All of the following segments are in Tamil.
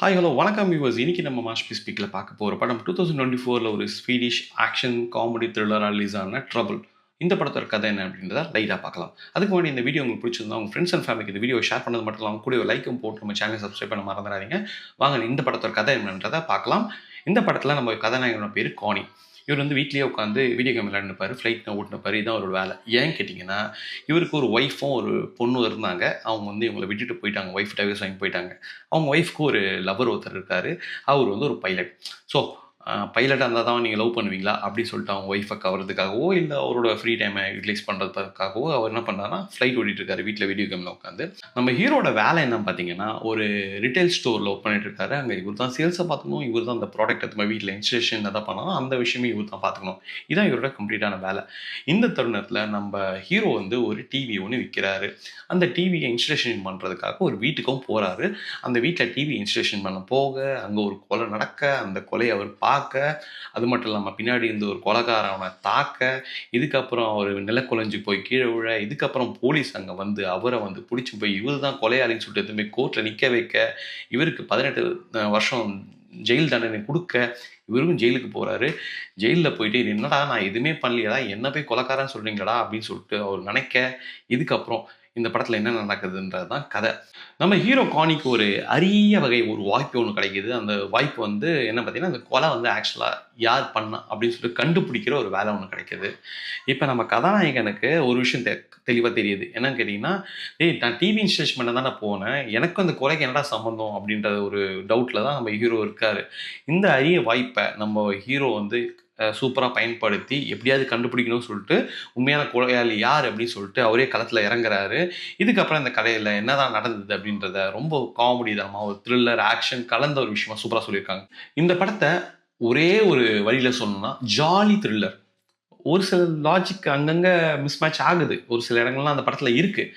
ஹாய் ஹலோ வணக்கம் வியூவர்ஸ் இன்றைக்கி நம்ம மாஸ்பி ஸ்பீக்கில் பார்க்க போகிற படம் டூ தௌசண்ட் டுவெண்ட்டி ஃபோரில் ஒரு ஸ்வீடிஷ் ஆக்ஷன் காமெடி த்ரில்லராக ரிலீஸ் ஆன ட்ரபுள் இந்த படத்தோட கதை என்ன அப்படின்றத லைட்டாக பார்க்கலாம். அதுக்கு முன்னாடி இந்த வீடியோ உங்களுக்கு பிடிச்சிருந்தா உங்கள் ஃப்ரெண்ட்ஸ் அண்ட் ஃபேமிலிக்கு இந்த வீடியோ ஷேர் பண்ணது மட்டும் இல்லாமல் கூட ஒரு லைக்கும் போட்டு நம்ம சேனல் சப்ஸ்கிரைப் பண்ண மறந்துடாதீங்க. வாங்க இந்த படத்தோட கதை என்னன்றதை பார்க்கலாம். இந்த படத்தில் நம்ம கதாநாயகனோட பேர் காணி இவர் வந்து வீட்லேயே உட்காந்து வீடியோ கேம் விளையாண்டுப்பார் ஃப்ளைட் ஓட்டினப்பார் இதான் அவரோட வேலை. ஏன் கேட்டிங்கன்னா இவருக்கு ஒரு ஒய்ஃபும் ஒரு பொண்ணும் இருந்தாங்க. அவங்க வந்து இவங்களை விட்டுட்டு போயிட்டாங்க. ஒய்ஃப் டைவர்ஸ் வாங்கி போயிட்டாங்க. அவங்க ஒய்ஃப்க்கு ஒரு லவர் ஒருத்தர் இருக்காரு. அவர் வந்து ஒரு பைலட் ஸோ பைலட்டாக இருந்தால் தான் நீங்கள் லவ் பண்ணுவீங்களா? அப்படின்னு சொல்லிட்டு அவங்க ஒய்ஃபை கவர்றதுக்காகவோ இல்லை அவரோட ஃப்ரீ டைமை யூட்டிலைஸ் பண்ணுறதுக்காகவோ அவர் என்ன பண்ணுறாருன்னா ஃப்ளைட் ஓடிட்டுருக்காரு வீட்டில் வீடியோ கேமில் உட்காந்து நம்ம ஹீரோட வேலை என்ன பார்த்தீங்கன்னா ஒரு ரிட்டைல் ஸ்டோரில் ஒர்க் பண்ணிட்டு இருக்காரு. அங்கே இவர் தான் சேல்ஸை பார்த்துக்கணும் இவர் தான் அந்த ப்ராடக்ட் நம்ம வீட்டில் இன்ஸ்டலேஷன் எதாவது பண்ணணும் அந்த விஷயமே இவர் தான் பார்த்துக்கணும் இதான் இவரோட கம்ப்ளீட்டான வேலை. இந்த தருணத்தில் நம்ம ஹீரோ வந்து ஒரு டிவி ஒன்று விற்கிறாரு அந்த டிவியை இன்ஸ்டலேஷன் பண்ணுறதுக்காக ஒரு வீட்டுக்கும் போகிறாரு அந்த வீட்டில் டிவி இன்ஸ்டலேஷன் பண்ண போக அங்கே ஒரு கொலை நடக்க அந்த கொலையை அவர் பார்க்க தாக்க அது மட்டும் இல்லாமல் பின்னாடி இருந்து ஒரு கொலைகாரன் அவனை தாக்க இதுக்கப்புறம் அவர் நிலக்குலைஞ்சு போய் கீழே விழ இதுக்கப்புறம் போலீஸ் அங்கே வந்து அவரை வந்து பிடிச்சி போய் இவர் தான் கொலையாளின்னு சொல்லிட்டு எதுவுமே கோர்ட்டில் நிற்க வைக்க இவருக்கு பதினெட்டு வருஷம் ஜெயில் தண்டனை கொடுக்க இவரும் ஜெயிலுக்கு போகிறாரு ஜெயிலில் போயிட்டு என்னடா நான் எதுவுமே பண்ணலையடா என்ன போய் கொலக்காரன்னு சொல்கிறீங்களா அப்படின்னு சொல்லிட்டு அவர் நினைக்க இதுக்கப்புறம் இந்த படத்தில் என்ன நடக்குதுன்றது தான் கதை. நம்ம ஹீரோ காணிக்கு ஒரு அரிய வகை ஒரு வாய்ப்பு ஒன்று கிடைக்கிது. அந்த வாய்ப்பு வந்து என்ன பார்த்தீங்கன்னா அந்த கொலை வந்து ஆக்சுவலாக யார் பண்ணா அப்படின்னு சொல்லிட்டு கண்டுபிடிக்கிற ஒரு வேலை ஒன்று கிடைக்கிது. இப்போ நம்ம கதாநாயகனுக்கு ஒரு விஷயம் தெ தெளிவாக தெரியுது. என்னன்னு கேட்டிங்கன்னா ஏய் நான் டிவி இன்ஸ்டேஷன் பண்ண தானே போனேன். எனக்கும் அந்த கொலைக்கு என்னடா சம்மந்தம் அப்படின்ற ஒரு டவுட்டில் தான் நம்ம ஹீரோ இருக்கார். இந்த அரிய வாய்ப்பை நம்ம ஹீரோ வந்து சூப்பராக பயன்படுத்தி எப்படியாவது கண்டுபிடிக்கணும்னு சொல்லிட்டு உண்மையான கொலையாளி யார் அப்படின்னு சொல்லிட்டு அவரே களத்தில் இறங்குறாரு. இதுக்கப்புறம் இந்த கதையில் என்னதான் நடந்தது அப்படின்றத ரொம்ப காமெடி தரமாக ஒரு த்ரில்லர் ஆக்ஷன் கலந்த ஒரு விஷயமா சூப்பராக சொல்லியிருக்காங்க. இந்த படத்தை ஒரே ஒரு வழியில் சொல்லணும்னா ஜாலி த்ரில்லர் ஒரு சில லாஜிக் அங்கங்கே மிஸ் மேட்ச் ஆகுது. ஒரு சில இடங்கள்லாம் அந்த படத்தில் இருக்குது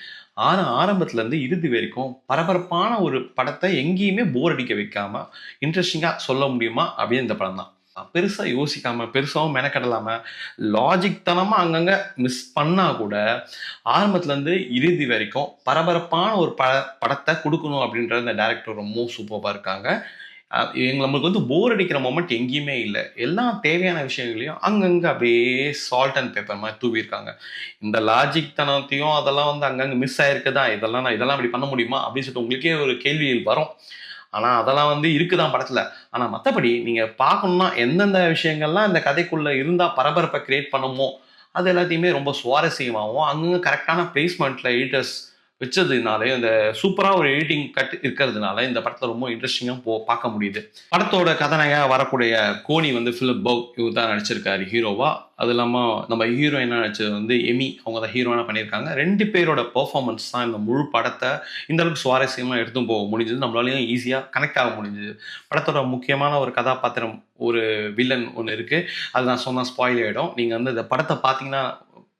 ஆனால் ஆரம்பத்துலேருந்து இறுதி வரைக்கும் பரபரப்பான ஒரு படத்தை எங்கேயுமே போர் அடிக்க வைக்காமல் இன்ட்ரெஸ்டிங்காக சொல்ல முடியுமா? அப்படின்னு இந்த படம் தான். பெருசாக யோசிக்காமல் பெருசாகவும் மெனக்கடலாமல் லாஜிக் தனமாக அங்கங்கே மிஸ் பண்ணால் கூட ஆரம்பத்துலேருந்து இறுதி வரைக்கும் பரபரப்பான ஒரு பட படத்தை கொடுக்கணும் அப்படின்றது இந்த டேரக்டர் ரொம்ப சூப்பராக இருக்காங்க. எங்க நம்மளுக்கு வந்து போர் அடிக்கிற மொமெண்ட் எங்கேயுமே இல்லை. எல்லா தேவையான விஷயங்களையும் அங்கங்கே அப்படியே சால்ட் அண்ட் பேப்பர் மாதிரி தூவியிருக்காங்க. இந்த லாஜிக் தனத்தையும் அதெல்லாம் வந்து அங்கங்கே மிஸ் ஆயிருக்குதா? இதெல்லாம் நான் இதெல்லாம் அப்படி பண்ண முடியுமா? அப்படின்னு சொல்லிட்டு உங்களுக்கே ஒரு கேள்வியில் வரும். ஆனால் அதெல்லாம் வந்து இருக்குதான் படத்தில். ஆனால் மற்றபடி நீங்கள் பார்க்கணுன்னா எந்தெந்த விஷயங்கள்லாம் இந்த கதைக்குள்ளே இருந்தால் பரபரப்பை கிரியேட் பண்ணுமோ அது எல்லாத்தையுமே ரொம்ப சுவாரஸ்யமாகவும் அங்கங்கே கரெக்டான பிளேஸ்மெண்ட்டில் எடிட்டர்ஸ் வச்சதுனாலே இந்த சூப்பராக ஒரு எடிட்டிங் கட் இருக்கிறதுனால இந்த படத்தில் ரொம்ப இன்ட்ரெஸ்டிங்காக போ பார்க்க முடியுது. படத்தோட கதாநாயகா வரக்கூடிய கோனி வந்து ஃபிலிப் பவ் இவர் தான் நடிச்சிருக்காரு ஹீரோவா அது இல்லாமல் நம்ம ஹீரோயினாக நடிச்சது வந்து எமி அவங்க தான் ஹீரோயினாக பண்ணியிருக்காங்க. ரெண்டு பேரோட பர்ஃபார்மன்ஸ் தான் இந்த முழு படத்தை இந்த அளவுக்கு சுவாரஸ்யமாக எடுத்தும் போக முடிஞ்சது. நம்மளாலையும் ஈஸியாக கனெக்ட் ஆக முடிஞ்சது. படத்தோட முக்கியமான ஒரு கதாபாத்திரம் ஒரு வில்லன் ஒன்று இருக்குது அது நான் சொன்னால் ஸ்பாயில் ஆகிடும் நீங்கள் வந்து இந்த படத்தை பார்த்தீங்கன்னா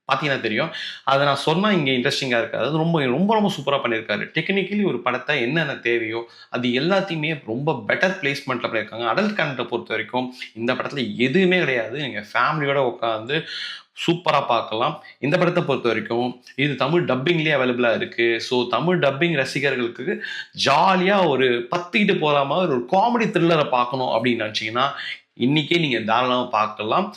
பார்த்தீங்கன்னா தெரியும். அதை நான் சொன்னால் இங்கே இன்ட்ரெஸ்டிங்காக இருக்காது. அது ரொம்ப ரொம்ப ரொம்ப சூப்பராக பண்ணியிருக்காரு டெக்னிக்கலி ஒரு படத்தை என்னென்ன தேவையோ அது எல்லாத்தையுமே ரொம்ப பெட்டர் பிளேஸ்மெண்ட்டில் பண்ணியிருக்காங்க அடல்ட் கண்டை பொறுத்த வரைக்கும் இந்த படத்தில் எதுவுமே கிடையாது. நீங்கள் ஃபேமிலியோட உட்காந்து சூப்பராக பார்க்கலாம். இந்த படத்தை பொறுத்த வரைக்கும் இது தமிழ் டப்பிங்லேயே அவைலபிளாக இருக்குது ஸோ தமிழ் டப்பிங் ரசிகர்களுக்கு ஜாலியாக ஒரு பத்திக்கிட்டு போகிற மாதிரி ஒரு காமெடி த்ரில்லரை பார்க்கணும் அப்படின்னு நினச்சிங்கன்னா இன்றைக்கே நீங்கள் தாராளமாக பார்க்கலாம்.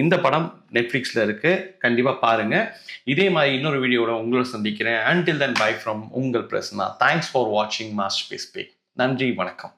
இந்த படம் நெட்ஃப்ளிக்ஸில் இருக்குது கண்டிப்பாக பாருங்கள் இதே மாதிரி இன்னொரு வீடியோட உங்களை சந்திக்கிறேன். அண்டில் தென் பை ஃப்ரம் உங்கள் பிரசனா தேங்க்ஸ் ஃபார் வாட்சிங் மாஸ்டர் பேஸ் பே நன்றி வணக்கம்.